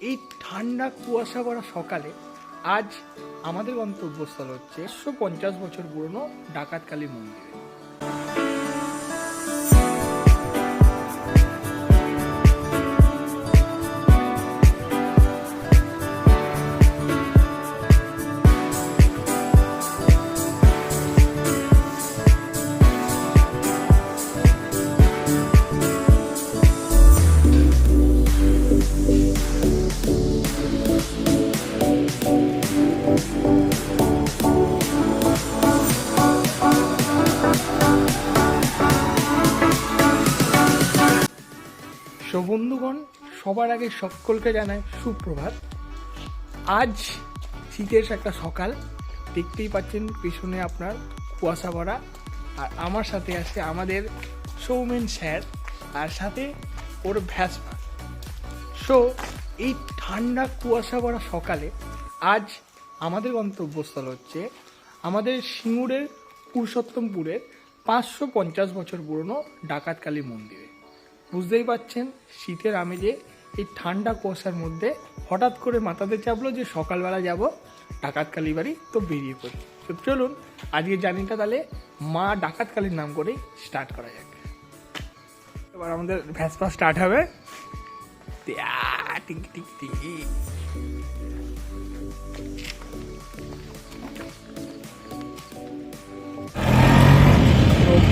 এই ঠান্ডা কুয়াশা ভরা সকালে আজ আমাদের গন্তব্যস্থল হচ্ছে একশো পঞ্চাশ বছর পুরনো ডাকাতকালী মন্দির। সো বন্ধুগণ, সবার আগে সকলকে জানাই সুপ্রভাত। আজ শীতের একটা সকাল, দেখতেই পাচ্ছেন পেছনে আপনার কুয়াশা ভরা আর আমার সাথে আছে আমাদের সৌমেন স্যার, আর সাথে ওর ভ্যাসপা। সো এই ঠান্ডা কুয়াশা ভরা সকালে আজ আমাদের গন্তব্যস্থল হচ্ছে আমাদের সিঙ্গুরের পুরুষোত্তমপুরের পাঁচশো পঞ্চাশ বছর পুরনো ডাকাতকালী মন্দিরে। বুঝতেই পাচ্ছেন, শীতের আমেজে এই ঠান্ডা কুয়াশার মধ্যে হঠাৎ করে মাথাতে চাপলো যে সকালবেলা যাব ডাকাত কালী বাড়ি তো বেরিয়ে পড়ি। তো চলুন আজকে জার্নিটা তাহলে মা ডাকাত কালীর নাম করেই স্টার্ট করা যাক। এবার আমাদের ভ্যাসপা স্টার্ট হবে।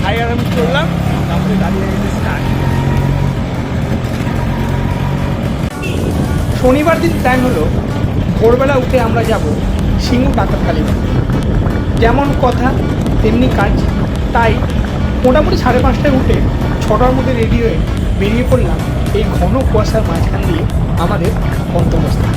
ভাই আর আমি চললাম আমাদের দাঁড়িয়ে গেছে স্টার্ট শনিবার দিন প্ল্যান হলো, ভোরবেলা উঠে আমরা যাব সিংহ কাকার কালীবাড়ি যেমন কথা, তেমনি কাজ। তাই মোটামুটি সাড়ে পাঁচটায় উঠে ছটার মধ্যে রেডি হয়ে বেরিয়ে পড়লাম এই ঘন কুয়াশার মাঝখান দিয়ে আমাদের গন্তব্যস্থল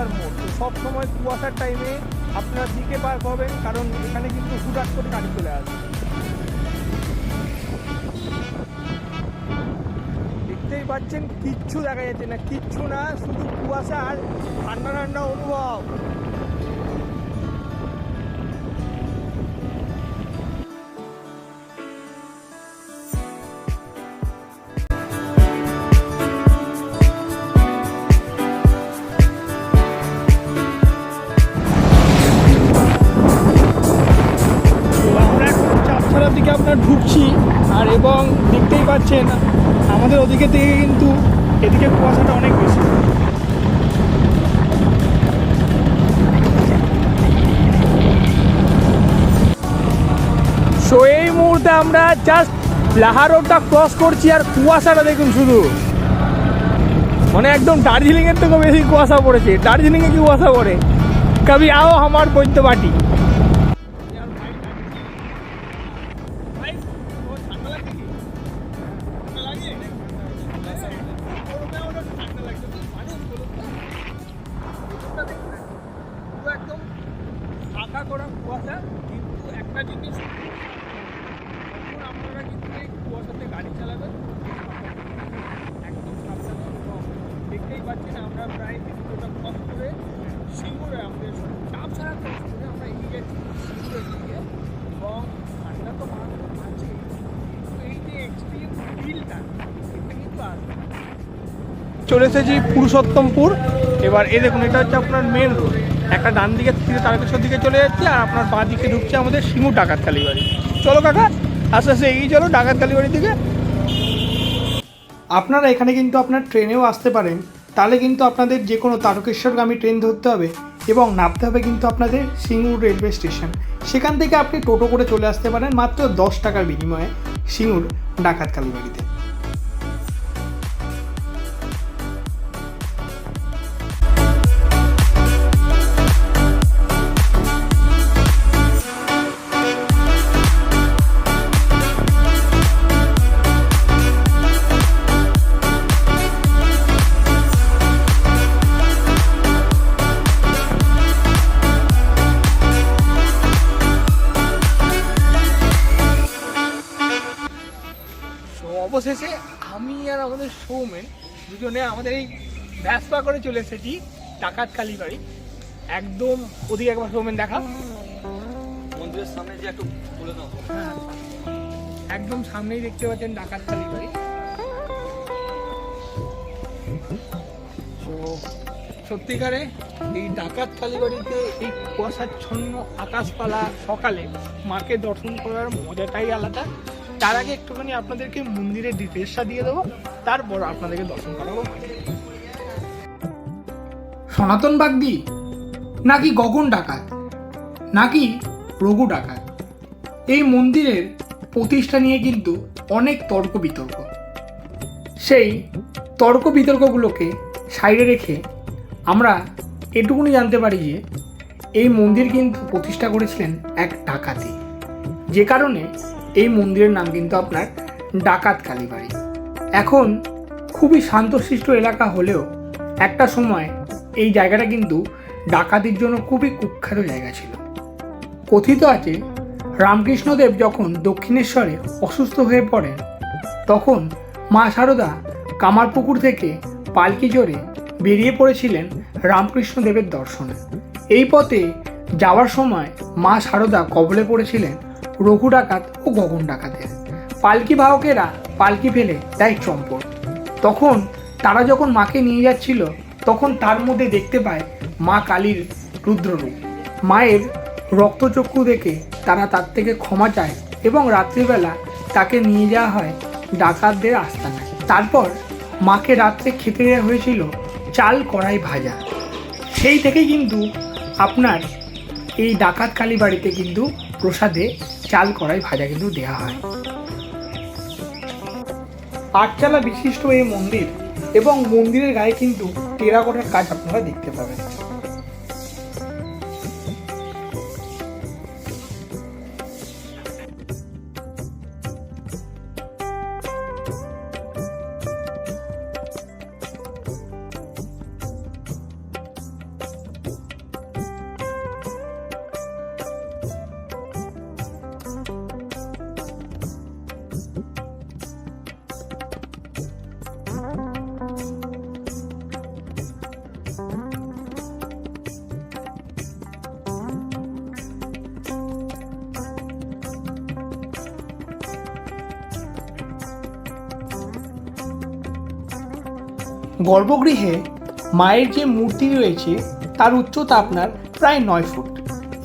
মাথার মোড় তো সব সময় কুয়াশার টাইমে আপনারা দিকে পার পাবেন কারণ এখানে কিন্তু হুটাট করে গাড়ি চলে আসবে। দেখতেই পাচ্ছেন, কিচ্ছু দেখা যাচ্ছে না। কিচ্ছু না, শুধু কুয়াশা আর ঠান্ডা ঠান্ডা অনুভব। ঢুকছি আর এবং দেখতেই পাচ্ছেন আমাদের ওদিকে থেকে কিন্তু এদিকে কুয়াশাটা অনেক বেশি। সো এই মুহূর্তে আমরা জাস্ট লাহা রোডটা ক্রস করছি আর কুয়াশাটা দেখুন শুধু। মানে একদম দার্জিলিং এর থেকে বেশি কুয়াশা পড়েছে। দার্জিলিং এ কি কুয়াশা পড়ে? কবি আও আমার বৈদ্য বাটি আমরা প্রায় কিছুটা ক্রস করে সিঙ্গুরে আমাদের চাপ ছাড়া করে আমরা এগিয়ে যাচ্ছি সিঙ্গুরের দিকে এবং ঠান্ডা তো মারাত্মক আছে কিন্তু এই যে এক্সট্রিম ফিলটা এটা কিন্তু আসবে চলে এসেছি পুরুষোত্তমপুর। এবার এই দেখুন এটা হচ্ছে আপনার মেন রোড একটা ডান দিকে থেকে তারকেশ্বর দিকে চলে যাচ্ছে আর আপনার বাঁ দিকে ঢুকছে আমাদের সিঙ্গুর ডাকাত কালীবাড়ি চলো কাকা আস্তে আস্তে এগিয়ে চলো ডাকাত কালীবাড়ির দিকে। আপনারা এখানে কিন্তু আপনার ট্রেনেও আসতে পারেন। তাহলে কিন্তু আপনাদের যে কোনো তারকেশ্বরগামী ট্রেন ধরতে হবে এবং নামতে হবে কিন্তু আপনাদের সিঙ্গুর রেলওয়ে স্টেশন। সেখান থেকে আপনি টোটো করে চলে আসতে পারেন মাত্র দশ টাকার বিনিময়ে সিঙ্গুর ডাকাত কালীবাড়িতে। সৌমেন দুজনে আমাদের এই ভ্যাসপা করে চলে এসেছি ডাকাত কালীবাড়ি একদম ওদিকে একবার সৌমেন দেখা। মন্দিরের সামনে যে একটু তুলে দাও একদম সামনেই দেখতে পাচ্ছেন ডাকাত কালীবাড়ি তো সত্যিকারে এই ডাকাত কালীবাড়িতে এই কুয়াশাচ্ছন্ন আকাশপালা সকালে মাকে দর্শন করার মজাটাই আলাদা। তার আগে একটুখানি আপনাদেরকে মন্দিরের ডিটেলসটা দিয়ে দেবো, তারপর আপনাদেরকে দর্শন করাবো। সনাতন বাগদি? নাকি গগন ডাকাত? নাকি রঘু ডাকাত? এই মন্দিরের প্রতিষ্ঠা নিয়ে কিন্তু অনেক তর্ক বিতর্ক। সেই তর্ক বিতর্কগুলোকে সাইডে রেখে আমরা এটুকুনি জানতে পারি যে, এই মন্দির কিন্তু প্রতিষ্ঠা করেছিলেন এক ডাকাতি। যে কারণে এই মন্দিরের নাম কিন্তু আপনার ডাকাত কালীবাড়ি। এখন খুবই শান্তশিষ্ট এলাকা হলেও একটা সময় এই জায়গাটা কিন্তু ডাকাতির জন্য খুবই কুখ্যাত জায়গা ছিল। কথিত আছে, রামকৃষ্ণদেব যখন দক্ষিণেশ্বরে অসুস্থ হয়ে পড়েন, তখন মা শারদা কামারপুকুর থেকে পালকি চড়ে বেরিয়ে পড়েছিলেন রামকৃষ্ণদেবের দর্শনে। এই পথে যাওয়ার সময় মা শারদা কবলে পড়েছিলেন রঘু ডাকাত ও গগন ডাকাতের। পালকি বাহকেরা পালকি ফেলে দেয় চম্পট। তখন তারা যখন মাকে নিয়ে যাচ্ছিল, তখন তার মধ্যে দেখতে পায় মা কালীর রুদ্ররূপ। মায়ের রক্তচক্ষু দেখে তারা তার থেকে ক্ষমা চায় এবং রাত্রিবেলা তাকে নিয়ে যাওয়া হয় ডাকাতদের আস্তানায়। তারপর মাকে রাত্রে খেতে দেওয়া হয়েছিল চাল কড়াই ভাজা। সেই থেকে কিন্তু আপনার এই ডাকাত কালী বাড়িতে কিন্তু প্রসাদে চাল কড়াই ভাজা কিন্তু দেওয়া হয়। আটচালা বিশিষ্ট এই মন্দির এবং মন্দিরের গায়ে কিন্তু টেরাকোটার কাজ আপনারা দেখতে পাবেন। গর্ভগৃহে মায়ের যে মূর্তি রয়েছে, তার উচ্চতা আপনার প্রায় নয় ফুট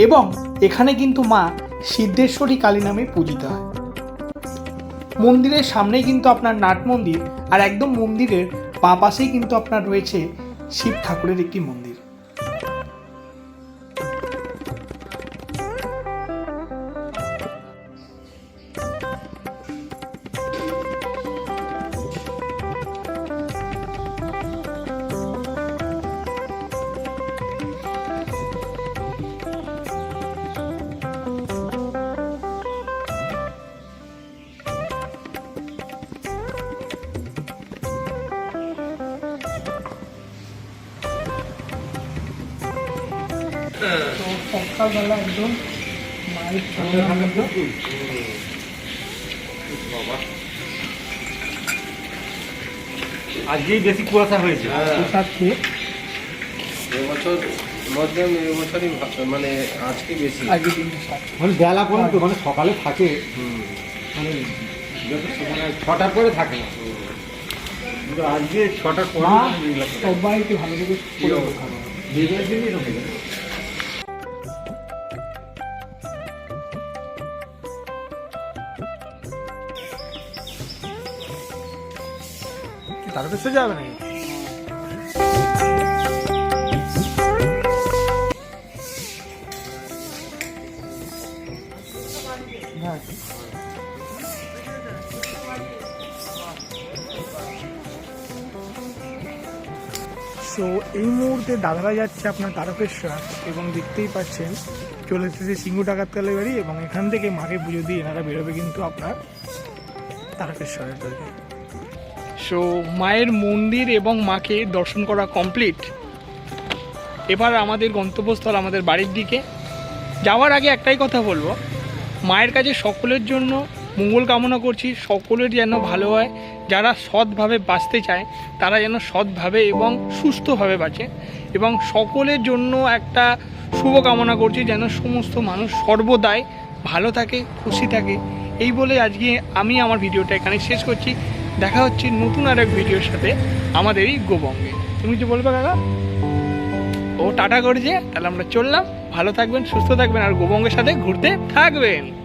এবং এখানে কিন্তু মা সিদ্ধেশ্বরী কালী নামে পূজিত হয়। মন্দিরের সামনে কিন্তু আপনার নাট মন্দির আর একদম মন্দিরের বাঁ পাশেই কিন্তু আপনার রয়েছে শিব ঠাকুরের একটি মন্দির। সকালবেলা একদম মায়ের সামনে আজকেই বেশি কুয়াশা হয়েছে। প্রসাদ খেয়ে এবছর এবছরই মানে আজকে বেশি। আজকে মানে বেলা পর্যন্ত মানে সকালে থাকে। মানে যত মানে ছটার পরে থাকে না। কিন্তু আজকে ছটার পরে করে। সবাইকে ভালো করে দিনই তার কাছে যাবে নাকি? সো এই মুহূর্তে দাদারা যাচ্ছে আপনার তারকেশ্বর এবং দেখতেই পাচ্ছেন, চলে এসেছে সিঙ্গু ডাকাত বাড়ি এবং এখান থেকে মাকে পুজো দিয়ে এনারা বেরোবে কিন্তু আপনার তারকেশ্বরের দিকে সো মায়ের মন্দির এবং মাকে দর্শন করা কমপ্লিট। এবার আমাদের গন্তব্যস্থল আমাদের বাড়ির দিকে। যাওয়ার আগে একটাই কথা বলব, মায়ের কাছে সকলের জন্য মঙ্গল কামনা করছি, সকলের যেন ভালো হয়, যারা সৎভাবে বাঁচতে চায়, তারা যেন সৎভাবে এবং সুস্থভাবে বাঁচে। এবং সকলের জন্য একটা শুভকামনা করছি, যেন সমস্ত মানুষ সর্বদাই ভালো থাকে, খুশি থাকে। এই বলে আজকে আমি আমার ভিডিওটা এখানে শেষ করছি। দেখা হচ্ছে নতুন আর এক ভিডিওর সাথে আমাদের এই গোবঙ্গে। তুমি কিছু বলবে কাকা? ও টাটা করেছে, তাহলে আমরা চললাম। ভালো থাকবেন, সুস্থ থাকবেন, আর গোবঙ্গের সাথে ঘুরতে থাকবেন।